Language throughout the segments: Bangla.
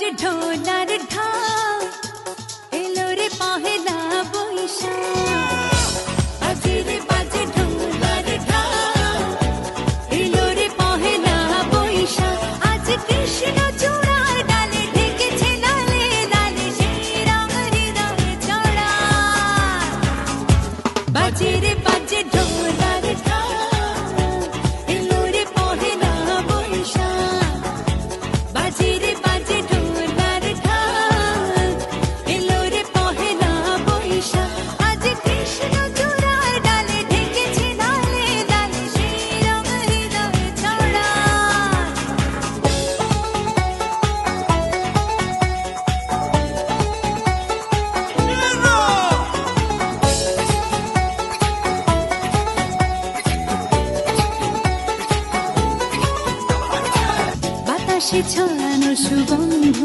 ढोला ढा एलो रे पाहेला আকাশে ছড়ানো সুগন্ধ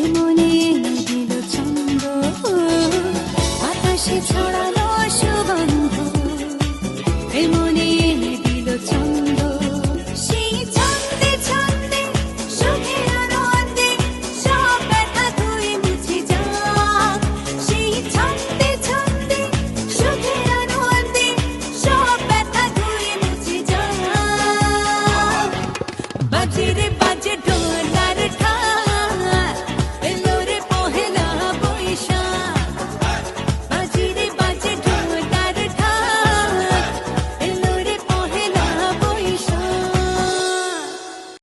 এমনি দিল ছন্দ আকাশে ছড়ানো